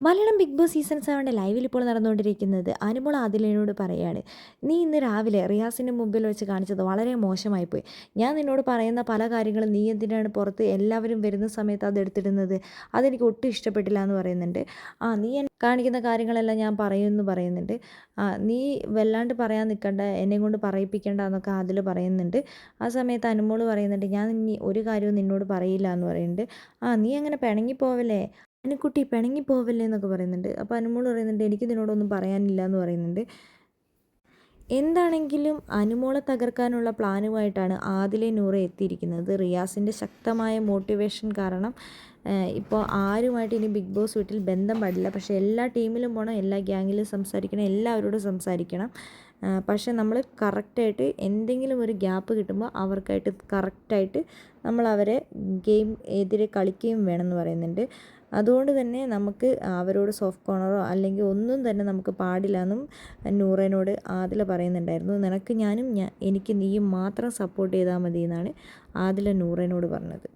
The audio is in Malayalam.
മലയാളം ബിഗ് ബോസ് സീസൺ സെവന്റെ ലൈവിൽ ഇപ്പോൾ നടന്നുകൊണ്ടിരിക്കുന്നത് അനുമോൾ ആദിലിനോട് പറയാണ് നീ ഇന്ന് രാവിലെ റിയാസിന്റെ മുമ്പിൽ വെച്ച് കാണിച്ചത് വളരെ മോശമായിപ്പോയി. ഞാൻ നിന്നോട് പറയുന്ന പല കാര്യങ്ങളും നീ എന്തിനാണ് പുറത്ത് എല്ലാവരും വരുന്ന സമയത്ത് അത് എടുത്തിടുന്നത്? അതെനിക്ക് ഒട്ടും ഇഷ്ടപ്പെട്ടില്ല എന്ന് പറയുന്നുണ്ട്. ആ നീ കാണിക്കുന്ന കാര്യങ്ങളെല്ലാം ഞാൻ പറയുമെന്ന് പറയുന്നുണ്ട്. ആ നീ വല്ലാണ്ട് പറയാൻ നിൽക്കണ്ട എന്നെ കൊണ്ട് പറയിപ്പിക്കേണ്ട എന്നൊക്കെ അതിൽ പറയുന്നുണ്ട്. ആ സമയത്ത് അനുമോൾ പറയുന്നുണ്ട് ഞാൻ ഇനി ഒരു കാര്യവും നിന്നോട് പറയില്ല എന്ന് പറയുന്നുണ്ട്. ആ നീ അങ്ങനെ പിണങ്ങിപ്പോവല്ലേ? അനുക്കുട്ടി പിണങ്ങി പോവല്ലേ എന്നൊക്കെ പറയുന്നുണ്ട്. അപ്പോൾ അനുമോൾ പറയുന്നുണ്ട് എനിക്ക് ഇതിനോടൊന്നും പറയാനില്ല എന്ന് പറയുന്നുണ്ട്. എന്താണെങ്കിലും അനുമോളെ തകർക്കാനുള്ള പ്ലാനുമായിട്ടാണ് ആദിലെ നൂറ് എത്തിയിരിക്കുന്നത്. റിയാസിന്റെ ശക്തമായ മോട്ടിവേഷൻ കാരണം ഇപ്പോൾ ആരുമായിട്ട് ഇനി ബിഗ് ബോസ് വീട്ടിൽ ബന്ധം പാടില്ല. പക്ഷേ എല്ലാ ടീമിലും പോകണം എല്ലാ ഗ്യാങ്ങിലും സംസാരിക്കണം എല്ലാവരോടും സംസാരിക്കണം. പക്ഷേ നമ്മൾ കറക്റ്റായിട്ട് എന്തെങ്കിലും ഒരു ഗ്യാപ്പ് കിട്ടുമ്പോൾ അവർക്കായിട്ട് കറക്റ്റായിട്ട് നമ്മൾ അവരെ ഗെയിം എതിരെ കളിക്കുകയും വേണമെന്ന് പറയുന്നുണ്ട്. അതുകൊണ്ട് തന്നെ നമുക്ക് അവരോട് സോഫ്റ്റ് കോർണറോ അല്ലെങ്കിൽ ഒന്നും തന്നെ നമുക്ക് പാടില്ല എന്നും നൂറേനോട് ആദില പറയുന്നുണ്ടായിരുന്നു. നിനക്ക് ഞാനും ഞാൻ എനിക്ക് നീയും മാത്രം സപ്പോർട്ട് ചെയ്താൽ മതി എന്നാണ് ആദില നൂറേനോട് പറഞ്ഞത്.